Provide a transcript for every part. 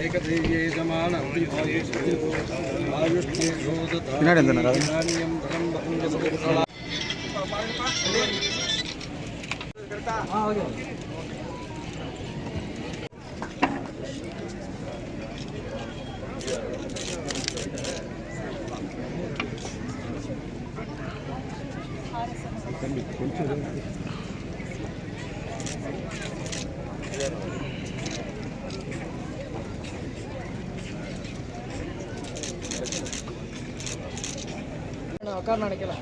ஏகதேவியே சமான பின்னாடி எந்த உட்கார நினைக்கல.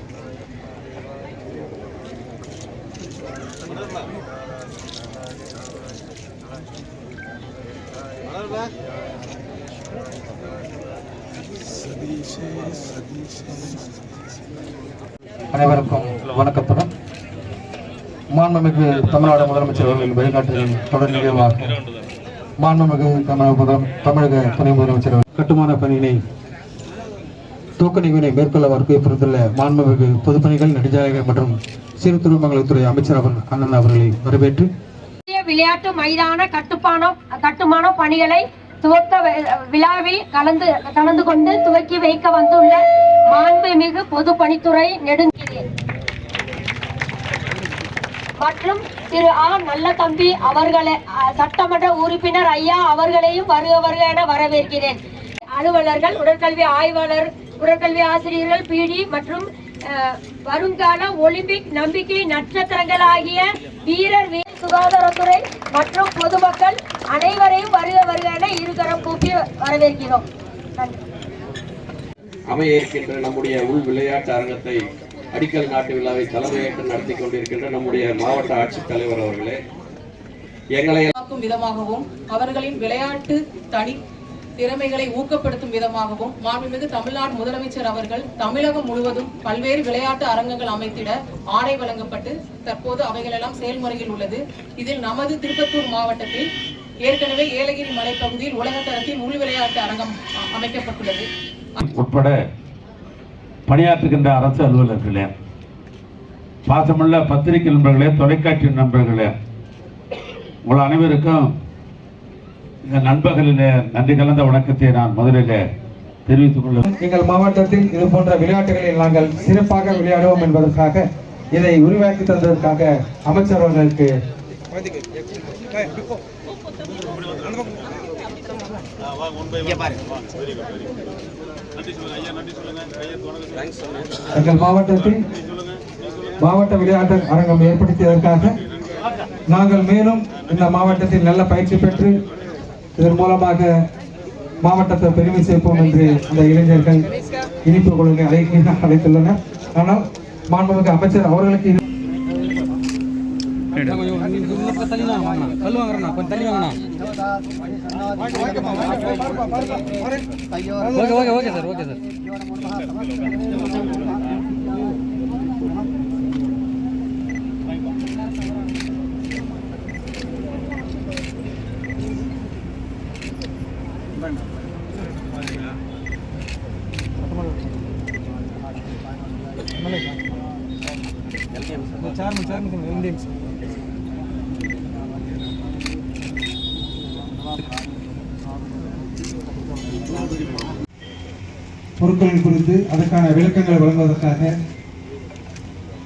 அனைவருக்கும் வணக்கத்துடன் மாண்புமிகு தமிழ்நாடு முதலமைச்சர் அவர்களின் வழிகாட்டுதலின் தொடர் நிகழ்வாக மாண்புமிகு தமிழக முதல் தமிழக துணை முதலமைச்சர் கட்டுமான பணியினை தூக்க நிகழ்வினை மேற்கொள்ள வற்புறுத்துள்ள மாண்புமிகு பொதுப்பணிகள் நெடுஞ்சாலைகள் மற்றும் சிறு துறைமுகத்துறை அமைச்சர் அவர் அண்ணன் அவர்களை வரவேற்று விளையாட்டு மைதான கட்டுப்பான கட்டுமான பணிகளை துவக்க விழாவில் கலந்து கலந்து கொண்டு துவக்கி வைக்க வந்துள்ள மாண்புமிகு பொதுப்பணித்துறை நெடுங்கிரி மற்றும் திரு ஆ. நல்ல தம்பி அவர்களை சட்டமன்ற உறுப்பினர் ஐயா அவர்களையும் வருக வருக என வரவேற்கிறேன். அலுவலர்கள் உடற்கல்வி ஆய்வாளர் உடற்கல்வி ஆசிரியர்கள் பிடி மற்றும் வருங்கால ஒலிம்பிக் நம்பிக்கை நட்சத்திரங்களாகிய வீரர் வீர சுகாதாரத்துறை மற்றும் பொதுமக்கள் அனைவரையும் வருக வருக என இருகரம் கூப்பி வரவேற்கிறோம். அமைய இருக்கின்ற நம்முடைய உள் விளையாட்டு அரங்கத்தை அடிக்கல் நாட்டு விழாவை தலைமையேற்று நடத்தி கொண்டிருக்கின்ற நம்முடைய மாவட்ட ஆட்சித்தலைவர் அவர்களே எங்களை விதமாகவும் அவர்களின் விளையாட்டு தனி திறமைகளை ஊக்கப்படுத்தும் விதமாகவும் மாண்புமிகு தமிழ்நாடு முதலமைச்சர் அவர்கள் தமிழகம் முழுவதும் பல்வேறு விளையாட்டு அரங்கங்கள் அமைத்திட ஆணை வழங்கப்பட்டு தற்போது அவைகளெல்லாம் செயல்முறையில் உள்ளது. இதில் நமது திருப்பத்தூர் மாவட்டத்தில் ஏற்கனவே ஏலகிரி மலைப்பகுதியில் உலகத்தரத்தில் உள் விளையாட்டு அரங்கம் அமைக்கப்பட்டுள்ளது. உட்பட பணியாற்றுகின்ற அரசு அலுவலர்களே பாசமுள்ள பத்திரிகை நண்பர்களே தொலைக்காட்சி நண்பர்களே உங்கள் அனைவருக்கும் இந்த நண்பகலிலே நன்றி கலந்த வணக்கத்தை நான் முதலில் தெரிவித்துக் கொள்ள எங்கள் மாவட்டத்தில் இது போன்ற விளையாட்டுகளில் நாங்கள் சிறப்பாக விளையாடுவோம் என்பதற்காக இதை உருவாக்கி தந்ததற்காக அமைச்சர் அவர்களுக்கு எங்கள் மாவட்டத்தில் மாவட்ட விளையாட்டு அரங்கம் ஏற்படுத்தியதற்காக நாங்கள் மேலும் இந்த மாவட்டத்தில் நல்ல பயிற்சி பெற்று இதன் மூலமாக மாவட்டத்தை பெருமை சேர்ப்போம் என்று அந்த இளைஞர்கள் இனிப்பு கொள்கை அழைக்க அழைத்துள்ளனர். ஆனால் மாண்புமிகு அமைச்சர் அவர்களுக்கு கொஞ்சம் தள்ளி வாங்கண்ணா okay okay okay sir okay sir chairman chairman பொருட்களின் குறித்து அதற்கான விளக்கங்களை வழங்குவதற்காக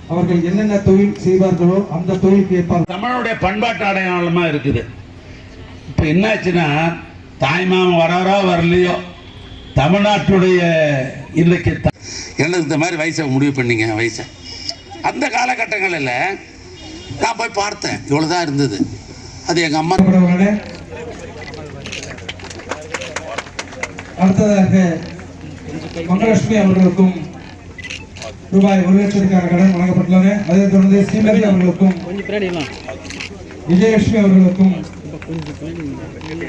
அவர்கள் என்னென்ன தொழில் செய்வார்களோ அந்த தொழிலுக்கு ஏற்பார் தமிழுடைய பண்பாட்டு அடையாளமா இருக்குது. இப்போ என்னாச்சுன்னா தாய்மாமன் வராரோ வரலையோ? தமிழ்நாட்டுடைய இன்றைக்கு எனக்கு இந்த மாதிரி வயசை முடிவு பண்ணீங்க வயசை? அந்த காலகட்டங்களில் நான் போய் பார்த்தேன். இவ்வளோதான் இருந்தது. அது எங்கள் அம்மா அடுத்ததாக மங்கலட்சுமி அவர்களுக்கும் ரூபாய் ஒரு லட்சத்துக்கான கடன் வழங்கப்பட்டுள்ளன அதைத் தொடர்ந்து ஸ்ரீமதி அவர்களுக்கும் விஜயலட்சுமி அவர்களுக்கும்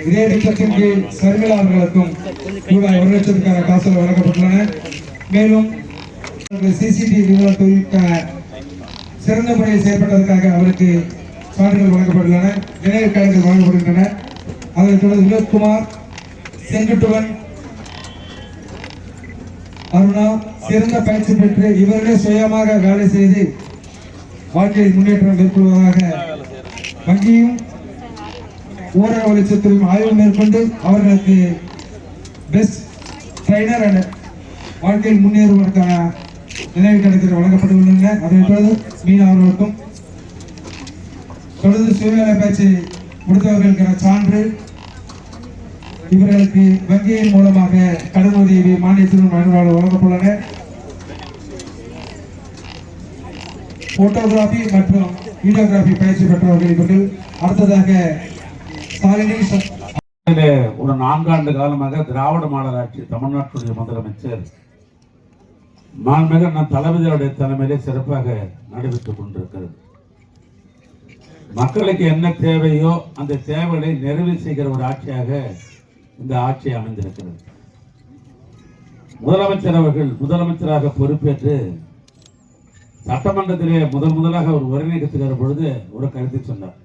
இதே திட்டத்தின் கீழ் சர்மிளா அவர்களுக்கும் ரூபாய் ஒரு லட்சத்துக்கான காசுகள் வழங்கப்பட்டுள்ளன. மேலும் சிசிடிவி தொழிலுக்கான சிறந்த முறையில் செயல்பட்டதற்காக அவருக்கு சான்றிதழ் வழங்கப்பட்டுள்ளன. நினைவு கலைஞர் வழங்கப்படுகின்றன. அதனைத் தொடர்ந்து வினோத்குமார் செங்குட்டுவன் அருணா சிறந்த பயிற்சி பெற்று இவர்களே சுயமாக வேலை செய்து வாழ்க்கையில் முன்னேற்றம் மேற்கொள்வதாக வங்கியும் ஊரக வெளிச்சத்திலும் ஆய்வு மேற்கொண்டு அவர்களுக்கு பெஸ்ட் ட்ரைனர் அண்ட் வாழ்க்கையில் முன்னேறுவதற்கான நினைவு கணக்கில் வழங்கப்பட்டுள்ளன. அதை தொடர்ந்து மீன் அவர்களுக்கும் தொடர்ந்து சுயவேலை பயிற்சி முடித்தவர்களுக்கான சான்று இவர்களுக்கு வங்கியின் மூலமாக கடன் உதவி மானியத்தின் வழங்க- வழங்கப்பட்டுள்ளன. போட்டோகிராஃபி மற்றும் வீடியோகிராஃபி பயிற்சி பெற்றவர்கள் இவர்கள் அடுத்ததாக ஒரு நான்காண்டு காலமாக திராவிட மாடல் ஆட்சி தமிழ்நாட்டுடைய முதலமைச்சர் மாண்புமிகு அண்ணன் தளபதியுடைய தலைமையிலே சிறப்பாக நடைபெற்றுக் கொண்டிருக்கிறது. மக்களுக்கு என்ன தேவையோ அந்த தேவைகளை நிறைவு செய்கிற ஒரு ஆட்சியாக இந்த ஆட்சி அமைந்திருக்கிறது. முதலமைச்சர் அவர்கள் முதலமைச்சராக பொறுப்பேற்று சட்டமன்றத்திலே முதல் முதலாக அவர் உரைநீக்கத்துக்கிற பொழுது ஒரு கருத்தை சொன்னார்.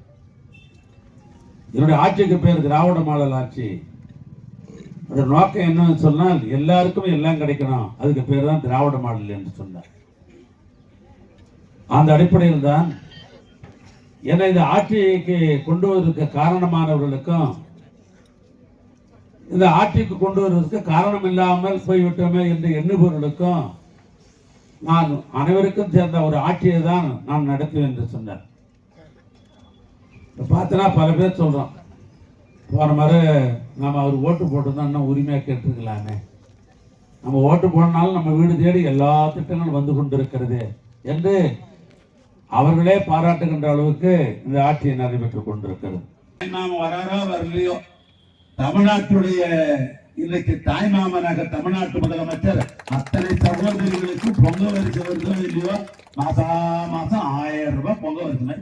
என்னுடைய ஆட்சிக்கு பேர் திராவிட மாடல் ஆட்சி. அதோட நோக்கம் என்னன்னு சொன்னால் எல்லாருக்கும் எல்லாம் கிடைக்கணும். அதுக்கு பேர் தான் திராவிட மாடல் என்று சொன்னார். அந்த அடிப்படையில் தான் என்னை இந்த ஆட்சிக்கு கொண்டு வருவதற்கு காரணமானவர்களுக்கும் இந்த ஆட்சிக்கு கொண்டு வருவதற்கு காரணம் இல்லாமல் போய்விட்டோமே என்று எண்ணுபவர்களுக்கும் நான் அனைவருக்கும் சேர்ந்த ஒரு ஆட்சியை தான் நான் நடத்துவேன் என்று சொன்னார். இப்போ பார்த்தனா பல பேர் சொல்கிறோம் போன மாதிரி நம்ம அவர் ஓட்டு போட்டிருந்தா இன்னும் உரிமையாக கேட்டுருக்கலாமே. நம்ம ஓட்டு போனாலும் நம்ம வீடு தேடி எல்லா திட்டங்களும் வந்து கொண்டிருக்கிறது என்று அவர்களே பாராட்டுகின்ற அளவுக்கு இந்த ஆட்சியை நடைபெற்றுக் கொண்டிருக்கிறது. நாம் வராரோ வரலையோ? தமிழ்நாட்டுடைய இன்னைக்கு தாய்மாமனாக தமிழ்நாட்டு முதலமைச்சர் அத்தனை சகோதரிகளுக்கும் பொங்க வரிசை வருதோ இல்லையோ? மாசா மாசம் ஆயிரம் ரூபாய் பொங்க வரிசை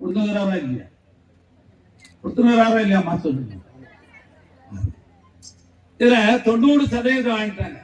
கொடுத்துக்கிறாரா இல்லையா? கொடுத்துங்கிறாரா இல்லையா? மாசம் இதுல தொண்ணூறு சதவீதம் வாங்கிட்டாங்க